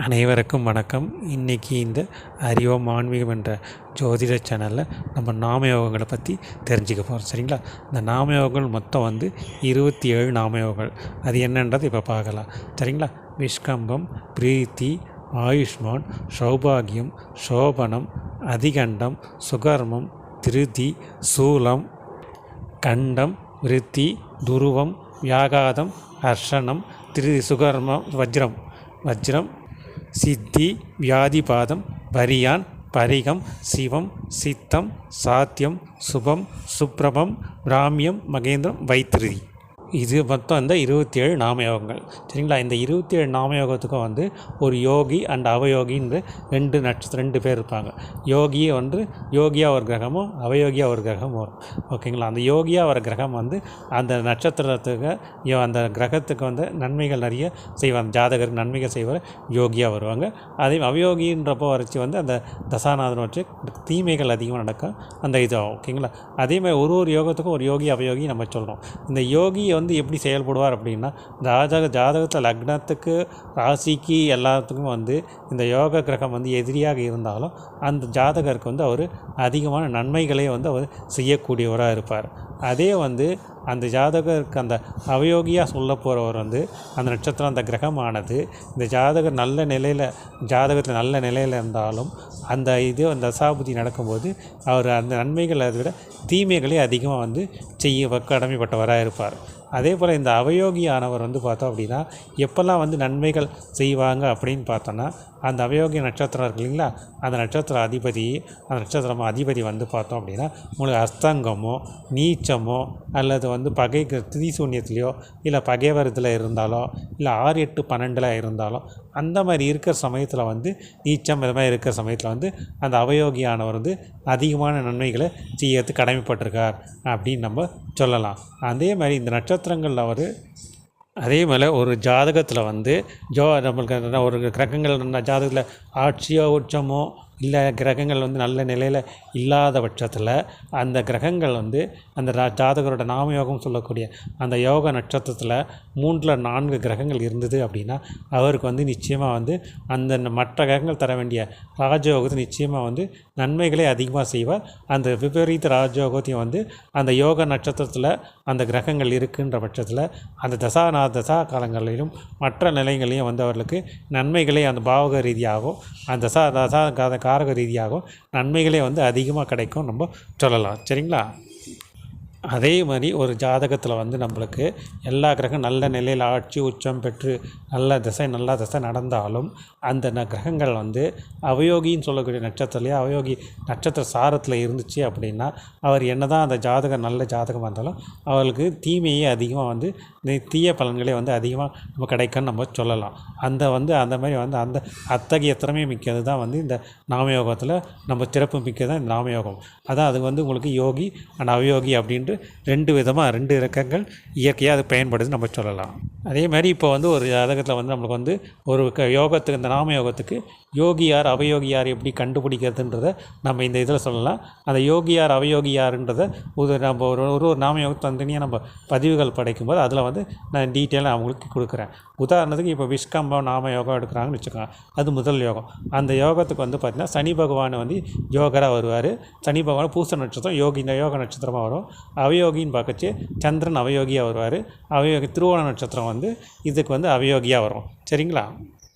அனைவருக்கும் வணக்கம். இன்றைக்கி இந்த அறிவோம் ஆன்மீகம் என்ற ஜோதிட சேனலில் நம்ம நாமயோகங்களை பற்றி தெரிஞ்சுக்க போகிறோம் சரிங்களா? இந்த நாமயோகங்கள் மொத்தம் வந்து இருபத்தி ஏழு நாமயோகங்கள். அது என்னன்றது இப்போ பார்க்கலாம். சரிங்களா? விஷ்கம்பம் பிரீத்தி ஆயுஷ்மான் சௌபாகியம் சோபனம் அதிகண்டம் சுகர்மம் திருதி சூலம் கண்டம் விருத்தி துருவம் வியாகாதம் ஹர்ஷனம் திருதி சுகர்மம் வஜ்ரம். வஜ்ரம் சித்தி வியாதிபாதம் பரியான் பரிகம் சிவம் சித்தம் சாத்தியம் சுபம் சுப்ரபம் பிராமியம் மகேந்திரம் வைத்திருதி. இது மொத்தம் இந்த இருபத்தி ஏழு நாமயோகங்கள். சரிங்களா? இந்த இருபத்தி ஏழு நாமயோகத்துக்கும் வந்து ஒரு யோகி அண்ட் அவயோகின்னு ரெண்டு நட்சத்திரம் ரெண்டு பேர் இருப்பாங்க. யோகியை வந்து யோகியா ஒரு கிரகமும் அவயோகியா ஒரு கிரகமும் வரும். ஓகேங்களா? அந்த யோகியா வர கிரகம் வந்து அந்த நட்சத்திரத்துக்கு யோ- அந்த கிரகத்துக்கு வந்து நன்மைகள் நிறைய செய்வாங்க. ஜாதகருக்கு நன்மைகள் செய்வார் யோகியா வருவாங்க. அதே அவயோகின்றப்போ வரைச்சி வந்து அந்த தசாநாதன் வச்சு தீமைகள் அதிகமாக நடக்கும். அந்த இதாகும் ஓகேங்களா? அதே மாதிரி ஒரு ஒரு யோகத்துக்கும் ஒரு யோகி அவயோகி நம்ம சொல்கிறோம் இந்த யோகி வந்து வந்து எப்படி செயல்படுவார் அப்படின்னா ஜாதக ஜாதகத்தில் லக்னத்துக்கு ராசிக்கு எல்லாத்துக்கும் வந்து இந்த யோக கிரகம் வந்து எதிரியாக இருந்தாலும் அந்த ஜாதகருக்கு வந்து அவர் அதிகமான நன்மைகளை வந்து அவர் செய்யக்கூடியவராக இருப்பார். அதே வந்து அந்த ஜாதகருக்கு அந்த அவயோகியாக சொல்ல போகிறவர் வந்து அந்த நட்சத்திரம் அந்த கிரகமானது. இந்த ஜாதகர் நல்ல நிலையில் ஜாதகத்தில் நல்ல நிலையில் இருந்தாலும் அந்த இது அந்த தசாபுதி நடக்கும்போது அவர் அந்த நன்மைகளை அதை விட தீமைகளே அதிகமாக வந்து செய்ய கடமைப்பட்டவராக இருப்பார். அதே போல் இந்த அவயோகியானவர் வந்து பார்த்தோம் அப்படின்னா எப்போல்லாம் வந்து நன்மைகள் செய்வாங்க அப்படின்னு பார்த்தோன்னா அந்த அவயோகி நட்சத்திரம் இருக்கு இல்லைங்களா? அந்த நட்சத்திர அதிபதி அந்த நட்சத்திரமாக அதிபதி வந்து பார்த்தோம் அப்படின்னா உங்களுக்கு அஸ்தங்கமோ நீச்சமோ அல்லது வந்து பகை திதி சூன்யத்துலேயோ இல்லை பகைவரத்தில் இருந்தாலோ இல்லை ஆறு எட்டு பன்னெண்டில் இருந்தாலோ அந்த மாதிரி இருக்கிற சமயத்தில் வந்து நீச்சம் இது மாதிரி இருக்கிற சமயத்தில் வந்து அந்த அவயோகியானவர் வந்து அதிகமான நன்மைகளை செய்யறது கடமைப்பட்டிருக்கார் அப்படின்னு நம்ம சொல்லலாம். அதே மாதிரி இந்த நட்சத்திரங்களில் அவர் அதே மாதிரி ஒரு ஜாதகத்தில் வந்து ஜோ நம்மளுக்கு ஒரு கிரகங்கள் ஜாதகத்தில் ஆட்சியோ உச்சமோ இல்லை கிரகங்கள் வந்து நல்ல நிலையில் இல்லாத பட்சத்தில் அந்த கிரகங்கள் வந்து அந்த ரா- ஜாதகரோட நாமயோகம் சொல்லக்கூடிய அந்த யோக நட்சத்திரத்தில் மூன்றில் நான்கு கிரகங்கள் இருந்தது அப்படின்னா அவருக்கு வந்து நிச்சயமாக வந்து அந்த மற்ற கிரகங்கள் தர வேண்டிய ராஜயோகத்தை நிச்சயமாக வந்து நன்மைகளை அதிகமாக செய்வார். அந்த விபரீத ராஜயோகத்தையும் வந்து அந்த யோக நட்சத்திரத்தில் அந்த கிரகங்கள் இருக்குன்ற பட்சத்தில் அந்த தசா நா தசா காலங்களிலும் மற்ற நிலைகளையும் வந்தவர்களுக்கு நன்மைகளே அந்த பாவக ரீதியாகவும் அந்த தசா தசா காரக ரீதியாகவும் நன்மைகளே வந்து அதிகமாக கிடைக்கும் நம்ம சொல்லலாம். சரிங்களா? அதே மாதிரி ஒரு ஜாதகத்தில் வந்து நம்மளுக்கு எல்லா கிரகம் நல்ல நிலையில் ஆட்சி உச்சம் பெற்று நல்ல திசை நல்ல திசை நடந்தாலும் அந்த ந கிரகங்கள் வந்து அவயோகின்னு சொல்லக்கூடிய நட்சத்திரத்துலேயே அவயோகி நட்சத்திர சாரத்தில் இருந்துச்சு அப்படின்னா அவர் என்ன தான் அந்த ஜாதகம் நல்ல ஜாதகமாக இருந்தாலும் அவர்களுக்கு தீமையே அதிகமாக வந்து தீய பலன்களே வந்து அதிகமாக நம்ம கிடைக்கும்னு நம்ம சொல்லலாம். அந்த வந்து அந்த மாதிரி வந்து அந்த அத்தகைய திறமை மிக்கது தான் வந்து இந்த நாமயோகத்தில் நம்ம சிறப்பு மிக்கது தான் இந்த நாமயோகம். அதான் அது வந்து உங்களுக்கு யோகி அண்ட் அவயோகி அப்படின்ட்டு ரெண்டு விதமாக ரெண்டு இலக்கங்கள் இயற்கையாக அது பயன்படுது நம்ம சொல்லலாம். அதே மாதிரி இப்போ வந்து ஒரு ஜாதகத்தில் வந்து நம்மளுக்கு வந்து ஒரு க யோகத்துக்கு இந்த நாம யோகத்துக்கு யோகி அவயோகியார் அவயோகி எப்படி கண்டுபிடிக்கிறதுன்றத நம்ம இந்த இதில் சொல்லலாம். அந்த யோகி யார் அவயோகி யாருன்றதை ஒரு நம்ம ஒரு ஒரு ஒரு நாம யோகத்தை தனியாக நம்ம பதிவுகள் படைக்கும்போது அதில் வந்து நான் டீட்டெயிலாக அவங்களுக்கு கொடுக்குறேன். உதாரணத்துக்கு இப்போ விஷ்கம்பம் நாம யோகம் எடுக்கிறாங்கன்னு வச்சுக்கோங்க. அது முதல் யோகம். அந்த யோகத்துக்கு வந்து பார்த்திங்கன்னா சனி பகவான் வந்து யோகராக வருவார். சனி பகவான் பூச நட்சத்திரம் யோகி இந்த யோக நட்சத்திரமாக வரும். அவயோகின்னு பார்க்கச்சு சந்திரன் அவயோகியாக வருவார். அவயோகி திருவோண நட்சத்திரம் வந்து இதுக்கு வந்து அவயோகியாக வரும். சரிங்களா?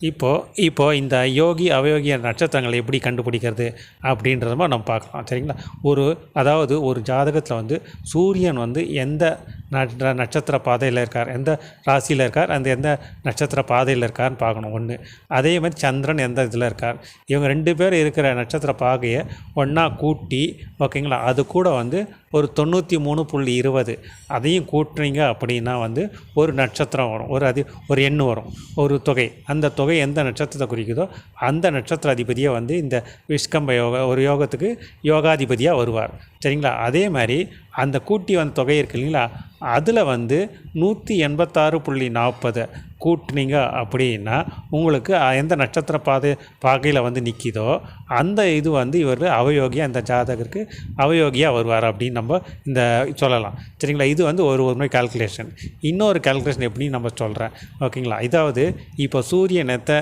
இப்போது இப்போது இந்த யோகி அவயோகிய நட்சத்திரங்களை எப்படி கண்டுபிடிக்கிறது அப்படின்றத நம்ம பார்க்கலாம். சரிங்களா? ஒரு அதாவது ஒரு ஜாதகத்தில் வந்து சூரியன் வந்து எந்த நட்சத்திர பாதையில் இருக்கார். எந்த ராசியில் இருக்கார்? அந்த எந்த நட்சத்திர பாதையில் இருக்கார்னு பார்க்கணும். ஒன்று அதே மாதிரி சந்திரன் எந்த இதில் இருக்கார்? இவங்க ரெண்டு பேர் இருக்கிற நட்சத்திர பாகையை ஒன்றா கூட்டி ஓகேங்களா? அது கூட வந்து ஒரு தொண்ணூற்றி மூணு புள்ளி இருபது. அதையும் கூட்டுறீங்க அப்படின்னா வந்து ஒரு நட்சத்திரம் வரும். ஒரு அது ஒரு எண் வரும். ஒரு தொகை. அந்த தொகை எந்த நட்சத்திரத்தை குறிக்குதோ அந்த நட்சத்திர அதிபதியை வந்து இந்த விஷ்கம்ப யோகா ஒரு யோகத்துக்கு யோகாதிபதியாக வருவார். சரிங்களா? அதே மாதிரி அந்த கூட்டி வந்த தொகை இருக்கு இல்லைங்களா? அதில் வந்து நூற்றி எண்பத்தாறு புள்ளி நாற்பது கூட்டினீங்க அப்படின்னா உங்களுக்கு எந்த நட்சத்திர பாதை பாகையில் வந்து நிற்கிதோ அந்த இது வந்து இவர் அவயோகியாக அந்த ஜாதகருக்கு அவயோகியாக வருவார் அப்படின்னு நம்ம இந்த சொல்லலாம். சரிங்களா? இது வந்து ஒரு ஒரு முறை கால்குலேஷன் இன்னொரு கால்குலேஷன் எப்படின்னு நம்ம சொல்கிறேன் ஓகேங்களா? இதாவது இப்போ சூரியன் எத்த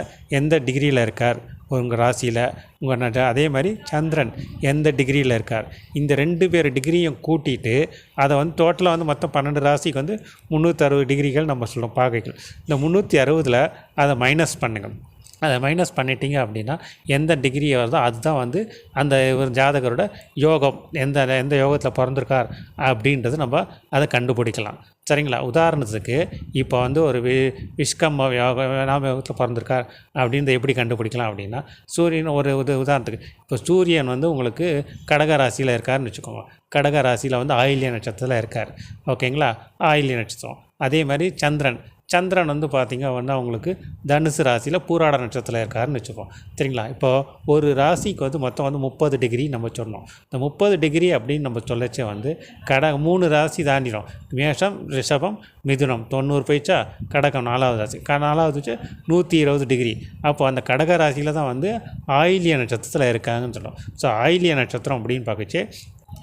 எந்த டிகிரியில் இருக்கார்? உங்கள் ராசியில் உங்கள் நட அதே மாதிரி சந்திரன் எந்த டிகிரியில் இருக்கார்? இந்த ரெண்டு பேர் டிகிரியும் கூட்டிட்டு அதை வந்து டோட்டலாக வந்து மொத்தம் பன்னெண்டு ராசிக்கு வந்து முந்நூற்றி அறுபது டிகிரிகள் நம்ம சொல்லுவோம் பாகைகள் இந்த முந்நூற்றி அறுபதில் அதை மைனஸ் பண்ணுங்கள் அதை மைனஸ் பண்ணிட்டீங்க அப்படின்னா எந்த டிகிரி வருதோ அதுதான் வந்து அந்த ஜாதகரோட யோகம் எந்த எந்த யோகத்தில் பிறந்திருக்கார் அப்படின்றது நம்ம அதை கண்டுபிடிக்கலாம். சரிங்களா? உதாரணத்துக்கு இப்போ வந்து ஒரு வி விஷ்கம் யோக நாம யோகத்தில் பிறந்திருக்கார் அப்படின்றத எப்படி கண்டுபிடிக்கலாம் அப்படின்னா சூரியன் ஒரு உத உதாரணத்துக்கு இப்போ சூரியன் வந்து உங்களுக்கு கடக ராசியில் இருக்காருன்னு வச்சுக்கோங்க. கடக ராசியில் வந்து ஆயில்ய நட்சத்திரத்தில் இருக்கார். ஓகேங்களா? ஆயில்ய நட்சத்திரம். அதே மாதிரி சந்திரன். சந்திரன் வந்து பார்த்திங்க அப்படின்னா அவங்களுக்கு தனுசு ராசியில் பூராட நட்சத்திரத்தில் இருக்காருன்னு வச்சுப்போம் சரிங்களா? இப்போது ஒரு ராசிக்கு வந்து மொத்தம் வந்து முப்பது டிகிரி நம்ம சொன்னோம். இந்த முப்பது டிகிரி அப்படின்னு நம்ம சொல்லச்சே வந்து கட மூணு ராசி தாண்டிடும். மேஷம் ரிஷபம் மிதுனம். தொண்ணூறு போயிச்சா கடகம் நாலாவது ராசி. க நாலாவது வச்சு நூற்றி இருபது டிகிரி. அப்போ அந்த கடக ராசியில் தான் வந்து ஆயிலிய நட்சத்திரத்தில் இருக்காங்கன்னு சொல்லுவோம் ஸோ ஆயிலிய நட்சத்திரம் அப்படின்னு பார்க்கச்சே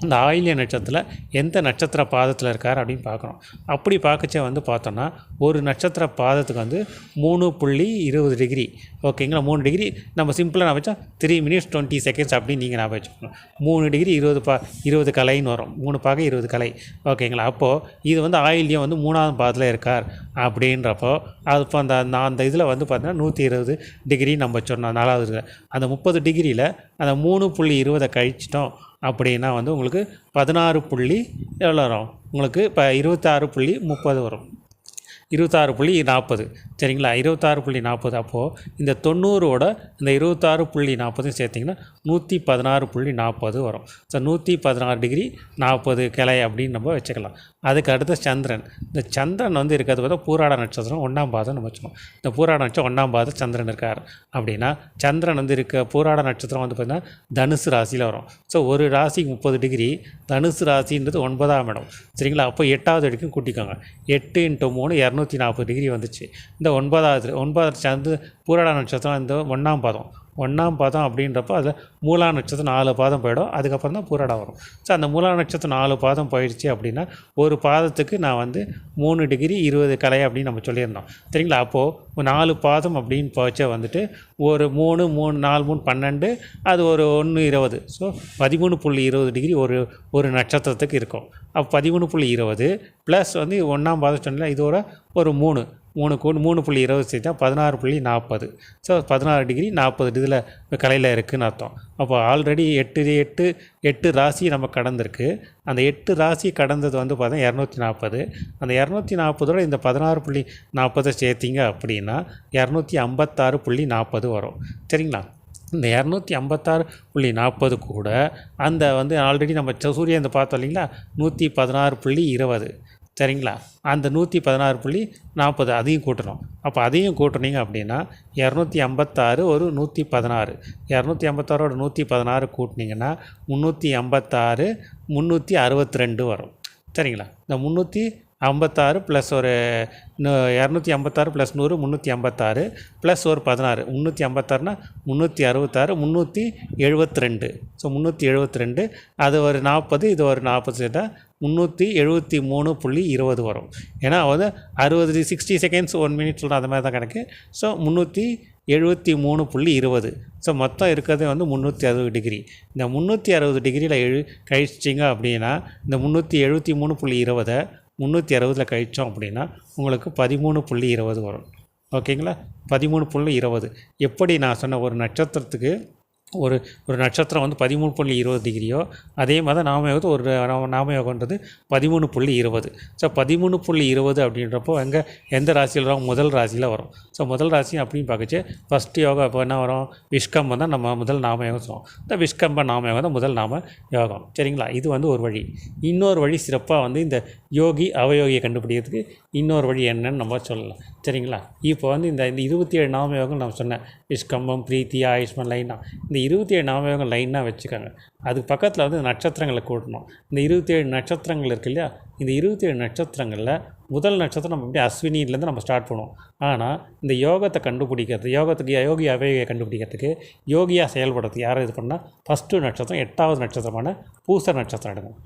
இந்த ஆயில்ய நட்சத்திரத்தில் எந்த நட்சத்திர பாதத்தில் இருக்கார் அப்படின்னு பார்க்குறோம் அப்படி பார்க்கச்சே வந்து பார்த்தோன்னா ஒரு நட்சத்திர பாதத்துக்கு வந்து மூணு புள்ளி இருபது டிகிரி. ஓகேங்களா மூணு டிகிரி. நம்ம சிம்பிளாக நான் வச்சா த்ரீ மினிட்ஸ் டுவெண்ட்டி செகண்ட்ஸ் அப்படின்னு நீங்கள் நான் வச்சுக்கணும். மூணு டிகிரி இருபது பா இருபது கலைன்னு வரும். மூணு பாகை இருபது கலை. ஓகேங்களா அப்போது இது வந்து ஆயில்யம் வந்து மூணாவது பாதத்தில் இருக்கார். அப்படின்றப்போ அது இப்போ அந்த நான் அந்த இதில் வந்து பார்த்தீங்கன்னா நூற்றி இருபது டிகிரி நம்ம சொன்னோம் நாலாவது அந்த முப்பது டிகிரியில் அந்த மூணு புள்ளி இருபதை கழிச்சிட்டோம் அப்படின்னா வந்து உங்களுக்கு பதினாறு புள்ளி எவ்வளோ வரும்? உங்களுக்கு இப்போ இருபத்தாறு புள்ளி முப்பது வரும். இருபத்தாறு புள்ளி நாற்பது. சரிங்களா? இருபத்தாறு புள்ளி நாற்பது. அப்போது இந்த தொண்ணூறோட இந்த இருபத்தாறு புள்ளி நாற்பதையும் சேர்த்திங்கன்னா நூற்றி பதினாறு புள்ளி நாற்பது வரும். ஸோ நூற்றி பதினாறு டிகிரி நாற்பது கிளை அப்படின்னு நம்ம வச்சுக்கலாம். அதுக்கு அடுத்து சந்திரன். இந்த சந்திரன் வந்து இருக்கிறது பார்த்தா பூராட நட்சத்திரம் ஒன்றாம் பாதம் நம்ம வச்சுக்கோம். இந்த பூராட நட்சத்திரம் ஒன்றாம் பாதம் சந்திரன் இருக்கார். அப்படின்னா சந்திரன் வந்து இருக்க பூராட நட்சத்திரம் வந்து பார்த்திங்கன்னா தனுசு ராசியில் வரும். ஸோ ஒரு ராசிக்கு முப்பது டிகிரி தனுசு ராசின்றது ஒன்பதாம் இடம். சரிங்களா? அப்போ எட்டாவது வரைக்கும் கூட்டிக்கோங்க. எட்டு இன்ட்டு மூணு இரநூத்தி நாற்பது டிகிரி வந்துச்சு. இந்த ஒன்பதாவது ஒன்பதாவது சந்து பூராட நட்சத்திரம் இந்த ஒன்றாம் பாதம். ஒன்றாம் பாதம் அப்படின்றப்போ அதில் மூலா நட்சத்திரம் நாலு பாதம் போயிடும். அதுக்கப்புறம் தான் பூராடம் வரும். ஸோ அந்த மூலா நட்சத்திரம் நாலு பாதம் போயிடுச்சு அப்படின்னா ஒரு பாதத்துக்கு நான் வந்து மூணு டிகிரி இருபது கலை அப்படின்னு நம்ம சொல்லியிருந்தோம். சரிங்களா? அப்போது நாலு பாதம் அப்படின்னு போச்சே வந்துட்டு ஒரு மூணு மூணு நாலு மூணு பன்னெண்டு அது ஒரு ஒன்று இருபது. ஸோ பதிமூணு புள்ளி இருபது டிகிரி ஒரு ஒரு நட்சத்திரத்துக்கு இருக்கும். அப்போ பதிமூணு புள்ளி இருபது ப்ளஸ் வந்து ஒன்றாம் பாதம் சொன்னால் இதோட ஒரு மூணு. மூணு கூ மூணு புள்ளி இருபது சேர்த்தா பதினாறு புள்ளி நாற்பது. ஸோ பதினாறு டிகிரி நாற்பது இதில் கலையில் இருக்குதுன்னு அர்த்தம். அப்போ ஆல்ரெடி எட்டு எட்டு எட்டு ராசி நம்ம கடந்திருக்கு. அந்த எட்டு ராசி கடந்தது வந்து பார்த்தா இரநூத்தி நாற்பது. அந்த இரநூத்தி நாற்பதோட இந்த பதினாறு புள்ளி நாற்பதை சேர்த்திங்க அப்படின்னா இரநூத்தி ஐம்பத்தாறு புள்ளி நாற்பது வரும். சரிங்களா? இந்த இரநூத்தி ஐம்பத்தாறு புள்ளி நாற்பது கூட அந்த வந்து ஆல்ரெடி நம்ம ச- சூரியன் இந்த பார்த்தோம் இல்லைங்களா? நூற்றி பதினாறு புள்ளி இருபது. சரிங்களா? அந்த நூற்றி பதினாறு புள்ளி நாற்பது அதையும் கூட்டணும். அப்போ அதையும் கூட்டினீங்க அப்படின்னா இரநூத்தி ஐம்பத்தாறு ஒரு நூற்றி பதினாறு. இரநூத்தி ஐம்பத்தாறோட நூற்றி பதினாறு கூட்டினீங்கன்னா முந்நூற்றி ஐம்பத்தாறு முந்நூற்றி அறுபத்தி ரெண்டு வரும். சரிங்களா? இந்த முந்நூற்றி ஐம்பத்தாறு ப்ளஸ் ஒரு இரநூத்தி ஐம்பத்தாறு ப்ளஸ் நூறு முந்நூற்றி ஐம்பத்தாறு ப்ளஸ் ஒரு பதினாறு. முந்நூற்றி ஐம்பத்தாறுனா முந்நூற்றி அறுபத்தாறு முந்நூற்றி எழுபத்தி ரெண்டு ஸோ முந்நூற்றி எழுபத்தி ரெண்டு அது ஒரு நாற்பது இது ஒரு நாற்பது சேர்த்தா முந்நூற்றி எழுபத்தி மூணு புள்ளி இருபது வரும். ஏன்னா வந்து அறுபது சிக்ஸ்டி செகண்ட்ஸ் ஒன் மினிட் சொல்கிற அந்த மாதிரி தான் கணக்கு ஸோ முந்நூற்றி எழுபத்தி மூணு புள்ளி இருபது. ஸோ மொத்தம் இருக்கிறது வந்து முந்நூற்றி அறுபது டிகிரி இந்த முந்நூற்றி அறுபது டிகிரியில் எழு கழிச்சிங்க அப்படின்னா இந்த முந்நூற்றி எழுபத்தி மூணு புள்ளி இருபதை முந்நூற்றி அறுபதில் கழித்தோம் அப்படின்னா உங்களுக்கு பதிமூணு புள்ளி இருபது வரும். ஓகேங்களா? பதிமூணு புள்ளி இருபது. எப்படி நான் சொன்ன ஒரு நட்சத்திரத்துக்கு ஒரு ஒரு நட்சத்திரம் வந்து பதிமூணு புள்ளி இருபது டிகிரியோ அதே மாதிரி நாமயோகத்து ஒரு நாம- நாமயோகன்றது பதிமூணு புள்ளி இருபது. ஸோ பதிமூணு புள்ளி இருபது அப்படின்றப்போ எங்கே எந்த ராசியில் வரும்? முதல் ராசியில் வரும். ஸோ முதல் ராசி அப்படின்னு பார்க்கச்சு. ஃபஸ்ட் யோகா இப்போ என்ன வரும்? விஷ்கம்பம் தான் நம்ம முதல் நாமயோகம் சொல்லுவோம். இந்த விஷ்கம்ப நாமயோகம் தான் முதல் நாம யோகம். சரிங்களா? இது வந்து ஒரு வழி. இன்னொரு வழி சிறப்பாக வந்து இந்த யோகி அவயோகியை கண்டுபிடிக்கிறதுக்கு இன்னொரு வழி என்னன்னு நம்ம சொல்லலாம். சரிங்களா? இப்போ வந்து இந்த இந்த இருபத்தி ஏழு நாமயோகம் நான் சொன்னேன். விஷ்கம்பம் பிரீத்தி ஆயுஷ்மன் லைனா. இந்த இருபத்தி ஏழு நாமயோகம் லைனாக வச்சுக்காங்க. அதுக்கு பக்கத்தில் வந்து நட்சத்திரங்களை கூட்டணும். இந்த இருபத்தி ஏழு நட்சத்திரங்கள் இருக்கு இல்லையா? இந்த இருபத்தி ஏழு நட்சத்திரங்களில் முதல் நட்சத்திரம் நம்ம அப்படியே அஸ்வினிலேருந்து நம்ம ஸ்டார்ட் பண்ணுவோம். ஆனால் இந்த யோகத்தை கண்டுபிடிக்கிறது யோகத்துக்கு யோகி அவையை கண்டுபிடிக்கிறதுக்கு யோகியாக செயல்படுறதுக்கு யாரும் இது பண்ணால் ஃபஸ்ட்டு நட்சத்திரம் எட்டாவது நட்சத்திரமான பூச நட்சத்திரம் எடுக்கும்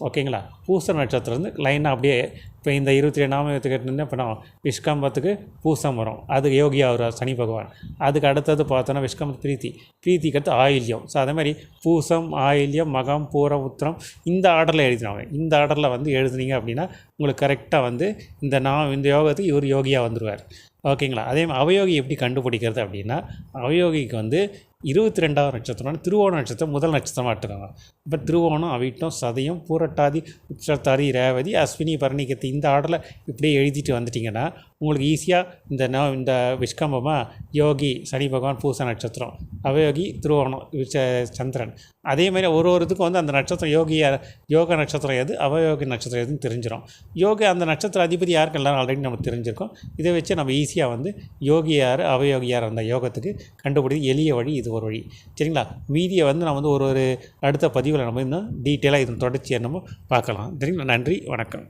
ஓகேங்களா? பூச நட்சத்திரம் வந்து லைனாக அப்படியே இப்போ இந்த இருபத்தி ஏழு நாமயத்துக்கு என்ன பண்ணோம் விஷ்கம்பத்துக்கு பூசம் வரும். அது யோகியா வருவார் சனி பகவான். அதுக்கு அடுத்தது பார்த்தோன்னா விஷ்கம்பத் பிரீத்தி. பிரீத்திக்கு அடுத்து ஆயில்யம். ஸோ அதே மாதிரி பூசம் ஆயில்யம் மகம் பூரம் உத்திரம் இந்த ஆர்டரில் எழுதினாங்க இந்த ஆர்டரில் வந்து எழுதுனீங்க அப்படின்னா உங்களுக்கு கரெக்டாக வந்து இந்த நான் இந்த யோகத்துக்கு இவர் யோகியாக வந்துடுவார் ஓகேங்களா? அதே மாதிரி அவயோகி எப்படி கண்டுபிடிக்கிறது அப்படின்னா அவயோகிக்கு வந்து இருபத்தி ரெண்டாவது நட்சத்திரம் திருவோண நட்சத்திரம் முதல் நட்சத்திரமாக எடுத்துக்கோங்க. இப்போ திருவோணம் அவிட்டம் சதயம் பூரட்டாதி உச்சத்தாதி ரேவதி அஸ்வினி பரணிக்கத்து இந்த ஆர்டரில் இப்படியே எழுதிட்டு வந்துட்டிங்கன்னா உங்களுக்கு ஈஸியாக இந்த ந இந்த விஷ்கம்பமாக யோகி சனி பகவான் பூச நட்சத்திரம் அவயோகி திருவோணம் சந்திரன். அதே மாதிரி ஒரு ஒருத்துக்கும் வந்து அந்த நட்சத்திரம் யோகி யோக நட்சத்திரம் எது அவயோகி நட்சத்திரம் எதுன்னு தெரிஞ்சிடும் யோகி அந்த நட்சத்திர அதிபதி யாருக்கு எல்லாரும் ஆல்ரெடி நமக்கு தெரிஞ்சிருக்கோம். இதை வச்சு நம்ம ஈஸியாக வந்து யோகி யார் அவயோகி யார் அந்த யோகத்துக்கு கண்டுபிடி எளிய வழி இது ஒரு வழி. சரிங்களா? மீதியை வந்து நான் வந்து ஒரு ஒரு அடுத்த பதிவில் நம்ம இன்னும் டீட்டெயிலாக இதன் தொடர்ச்சியை நம்ம பார்க்கலாம். சரிங்களா? நன்றி. வணக்கம்.